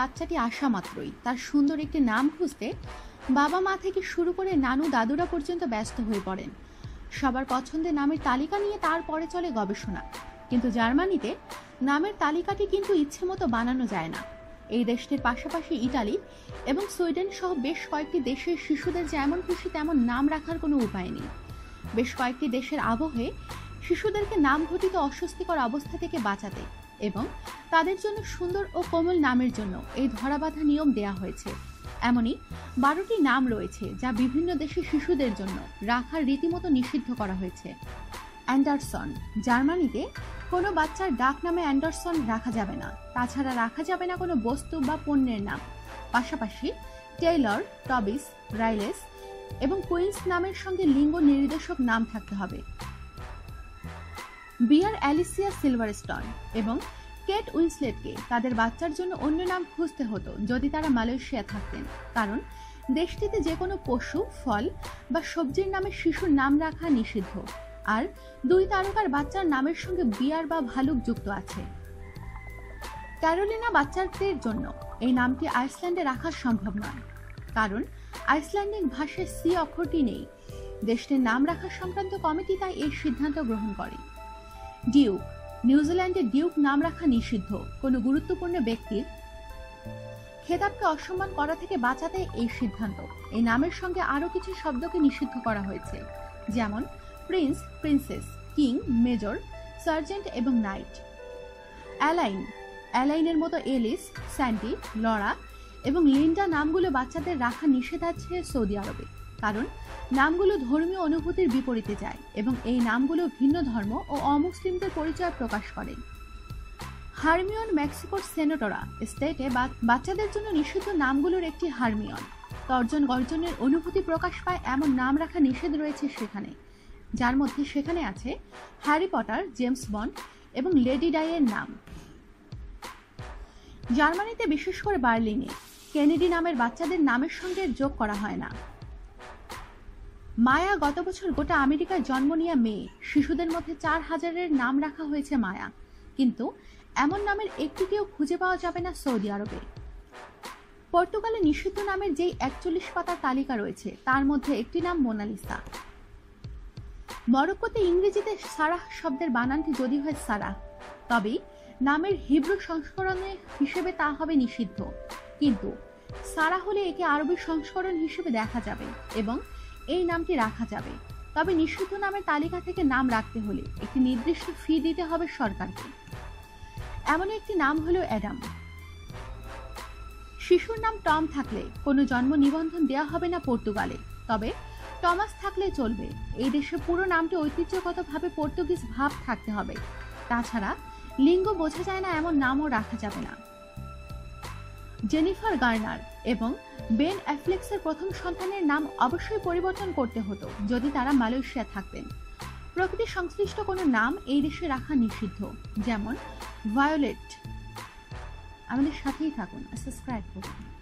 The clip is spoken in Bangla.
বাচ্চাটি আসা মাত্রই। তার সুন্দর একটি নাম খুঁজতে বাবা মা থেকে শুরু করে নানু দাদুরা পর্যন্ত ব্যস্ত হয়ে পড়েন। সবার পছন্দের নামের তালিকা নিয়ে তারপরে চলে গবেষণা। কিন্তু জার্মানিতে নামের তালিকাটি কিন্তু ইচ্ছে মতো বানানো যায় না। এই দেশটির পাশাপাশি ইটালি এবং সুইডেন সহ বেশ কয়েকটি দেশের শিশুদের যেমন খুশি তেমন নাম রাখার কোনো উপায় নেই। বেশ কয়েকটি দেশের আবহে শিশুদেরকে নাম ঘটিত অস্বস্তিকর অবস্থা থেকে বাঁচাতে এবং তাদের জন্য সুন্দর ও কোমল নামের জন্য এই ধরাবাধা নিয়ম দেয়া হয়েছে। এমনই বারোটি নাম রয়েছে যা বিভিন্ন দেশের শিশুদের জন্য রাখার রীতিমতো নিষিদ্ধ করা হয়েছে। অ্যান্ডারসন, জার্মানিতে কোনো বাচ্চার ডাক নামে অ্যান্ডারসন রাখা যাবে না। তাছাড়া রাখা যাবে না কোনো বস্তু বা পণ্যের নাম। পাশাপাশি টেইলর, টবিস, রাইলেস এবং কুইন্স নামের সঙ্গে লিঙ্গ নির্দেশক নাম থাকতে হবে। বিয়ার অ্যালিসিয়া সিলভারস্টন এবং কেট উইন্সলেটকে তাদের বাচ্চার জন্য অন্য নাম খুঁজতে হতো যদি তারা মালয়েশিয়া থাকতেন। কারণ দেশটিতে যে কোনো পশু, ফল বা সবজির নামে শিশুর নাম রাখা নিষিদ্ধ। আর দুই তারকার বাচ্চার নামের সঙ্গে বিয়ার বা ভালুক যুক্ত আছে। ক্যারোলিনা বাচ্চাদের জন্য এই নামটি আইসল্যান্ডে রাখা সম্ভব নয়। কারণ আইসল্যান্ডিক ভাষায় সি অক্ষরটি নেই। দেশটির নাম রাখা সংক্রান্ত কমিটি তাই এই সিদ্ধান্ত গ্রহণ করে। ডিউক নিউজিল্যান্ডে ডিউক নাম রাখা নিষিদ্ধ। কোনো গুরুত্বপূর্ণ ব্যক্তির খেতাবকে অসম্মান করা থেকে বাঁচাতে এই সিদ্ধান্ত। এই নামের সঙ্গে আরও কিছু শব্দকে নিষিদ্ধ করা হয়েছে, যেমন prince, princess, king, major, sergeant এবং নাইট। অ্যালাইন, অ্যালাইনের মতো এলিস, স্যান্ডি, লরা এবং লিন্ডা নামগুলো বাচ্চাদের রাখা নিষেধ আছে সৌদি আরবে। কারণ নামগুলো ধর্মীয় অনুভূতির বিপরীতে যায় এবং এই নামগুলো ভিন্ন ধর্ম ও অমুসলিমদের পরিচয় প্রকাশ করে। হারমিয়ন মেক্সিকোর সেনেটরা স্টেটে বাচ্চাদের জন্য নিষিদ্ধ নামগুলোর একটি হারমিয়ন। তর্জন গর্জনের অনুভূতি প্রকাশ পায় এমন নাম রাখা নিষেধ রয়েছে সেখানে। যার মধ্যে সেখানে আছে হ্যারি পটার, জেমস বন্ড এবং লেডি ডাইয়ের নাম। জার্মানিতে বিশেষ করে বার্লিনে কেনেডি নামের বাচ্চাদের নামের সঙ্গে যোগ করা হয় না। মায়া গত বছর গোটা আমেরিকায় জন্ম নেওয়া মেয়ে। শিশুদের মধ্যে চার হাজারের নাম রাখা হয়েছে মায়া। কিন্তু এমন নামের একটিকেও খুঁজে পাওয়া যাবে না সৌদি আরবে। পর্তুগালে নিষিদ্ধ নামের যেই একচল্লিশ পাতার তালিকা রয়েছে, তার মধ্যে একটি নাম মোনালিসা। মরক্কোতে ইংরেজিতে সারাহ শব্দের বানানটি যদি হয় সারাহ, তবেই নামের হিব্রু সংস্করণে হিসেবে তা হবে নিষিদ্ধ। কিন্তু সারা হলে একে আরবি সংস্করণ হিসেবে দেখা যাবে এবং এই নামটি রাখা যাবে। তবে নিষিদ্ধ নামের তালিকা থেকে নাম রাখতে হলে একটি নির্দিষ্ট ফি দিতে হবে সরকারকে। এমন একটি নাম হলো অ্যাডাম। শিশুর নাম টম থাকলে কোনো জন্ম নিবন্ধন দেওয়া হবে না পর্তুগালে। তবে টমাস থাকলে চলবে। এই দেশে পুরো নামটি ঐতিহ্যগতভাবে পর্তুগিজ ভাব থাকতে হবে। তাছাড়া লিঙ্গ বোঝা যায় না এমন নামও রাখা যাবে না। জেনিফার গার্নার এবং বেন অ্যাফ্লেক্সের প্রথম সন্তানের নাম অবশ্যই পরিবর্তন করতে হতো যদি তারা মালয়েশিয়া থাকতেন। প্রকৃতি সংশ্লিষ্ট কোনো নাম এই দেশে রাখা নিষিদ্ধ, যেমন ভায়োলেট। আমাদের সাথেই থাকুন সাবস্ক্রাইব করুন।